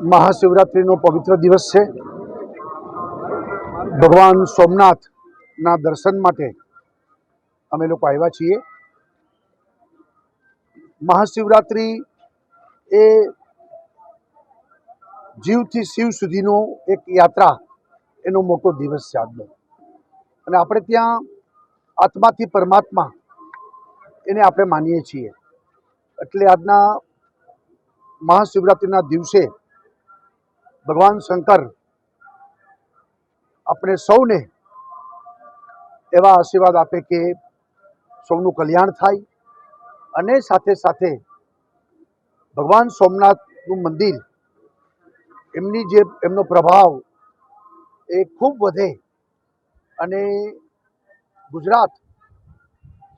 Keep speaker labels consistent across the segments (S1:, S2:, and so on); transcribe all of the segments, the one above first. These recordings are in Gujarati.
S1: મહાશિવરાત્રિનો પવિત્ર દિવસ છે. ભગવાન સોમનાથના દર્શન માટે અમે લોકો આવ્યા છીએ. મહાશિવરાત્રિ એ જીવથી શિવ સુધીનો એક યાત્રા, એનો મોટો દિવસ છે આજનો. અને આપણે ત્યાં આત્માથી પરમાત્મા એને આપણે માનીએ છીએ. એટલે આજના મહાશિવરાત્રિના દિવસે ભગવાન શંકર આપણે સૌને એવા આશીર્વાદ આપે કે સૌનું કલ્યાણ થાય અને સાથે સાથે ભગવાન સોમનાથનું મંદિર એમની જે એમનો પ્રભાવ એ ખૂબ વધે અને ગુજરાત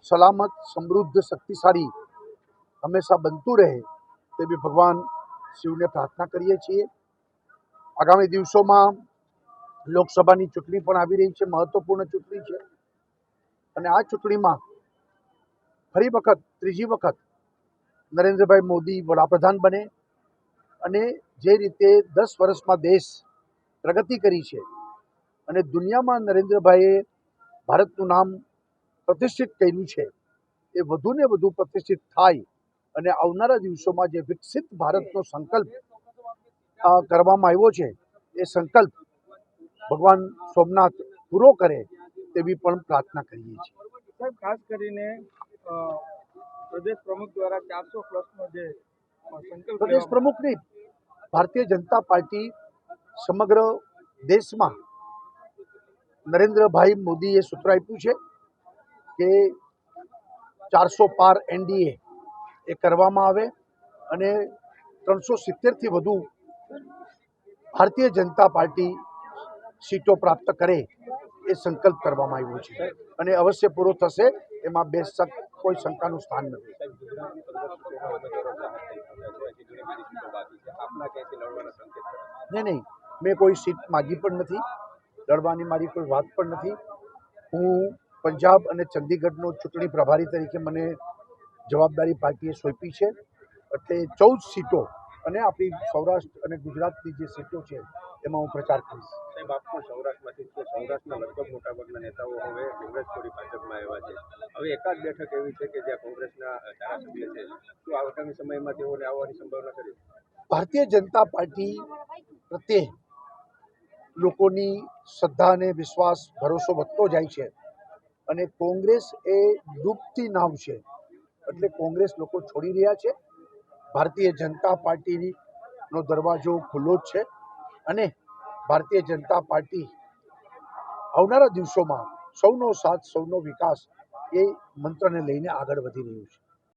S1: સલામત, સમૃદ્ધ, શક્તિશાળી હંમેશા બનતું રહે તેવી ભગવાન શિવને પ્રાર્થના કરીએ છીએ. આગામી દિવસોમાં લોકસભાની ચૂંટણી પણ આવી રહી છે, મહત્વપૂર્ણ ચૂંટણી છે. અને આ ચૂંટણીમાં ફરી વખત, ત્રીજી વખત નરેન્દ્રભાઈ મોદી વડાપ્રધાન બને અને જે રીતે દસ વર્ષમાં દેશ પ્રગતિ કરી છે અને દુનિયામાં નરેન્દ્રભાઈએ ભારતનું નામ પ્રતિષ્ઠિત કર્યું છે, એ વધુને વધુ પ્રતિષ્ઠિત થાય અને આવનારા દિવસોમાં જે વિકસિત ભારતનો સંકલ્પ કરવામાં આવ્યો છે એ સંકલ્પ ભગવાન સોમનાથ પૂરો કરે તેવી પણ પ્રાર્થના કરીએ છીએ.
S2: સાહેબ ખાસ કરીને પ્રદેશ પ્રમુખ દ્વારા ચારસો પ્લસનો જે સંકલ્પ
S1: પ્રદેશ
S2: પ્રમુખ
S1: પ્રમુખની ભારતીય જનતા પાર્ટી સમગ્ર દેશમાં નરેન્દ્રભાઈ મોદીએ સૂત્ર આપ્યું છે કે ચારસો પાર એનડીએ એ કરવામાં આવે અને ત્રણસો સિત્તેરથી વધુ ભારતીય જનતા પાર્ટી સીટો પ્રાપ્ત કરે એ સંકલ્પ કરવામાં આવ્યો છે અને અવશ્ય પૂરો થશે એમાં બે શક કોઈ શંકાનું સ્થાન નથી. નહીં નહીં, મેં કોઈ સીટ માગી પણ નથી, લડવાની મારી કોઈ વાત પણ નથી. હું પંજાબ અને ચંદીગઢનો ચૂંટણી પ્રભારી તરીકે મને જવાબદારી પાર્ટીએ સોંપી છે. એટલે ચૌદ સીટો અને આપણી સૌરાષ્ટ્ર અને ગુજરાતની જે સીટો છે એમાં હું પ્રચાર કરીશ.
S3: સાહેબ આપ પણ સૌરાષ્ટ્રમાંથી છો. સૌરાષ્ટ્રના લગભગ મોટાભાગના નેતાઓ હવે કોંગ્રેસ છોડી ભાજપમાં આવ્યા છે. હવે એકાદ બેઠક એવી છે કે જ્યાં કોંગ્રેસના ધારાસભ્ય છે. તો આગામી સમયમાં તેઓને આવવાની સંભાવના કરી
S1: ભારતીય જનતા પાર્ટી પ્રત્યે લોકોની શ્રદ્ધા અને વિશ્વાસ ભરોસો વધતો જાય છે અને કોંગ્રેસ એ ડૂબતી નાવ છે. એટલે કોંગ્રેસ લોકો છોડી રહ્યા છે. ભારતીય જનતા પાર્ટીનો દરવાજો ખુલ્લો જ છે અને ભારતીય જનતા પાર્ટી આવનારા દિવસોમાં સૌનો સાથ, સૌનો વિકાસ એ મંત્રને લઈને આગળ વધી રહ્યું છે.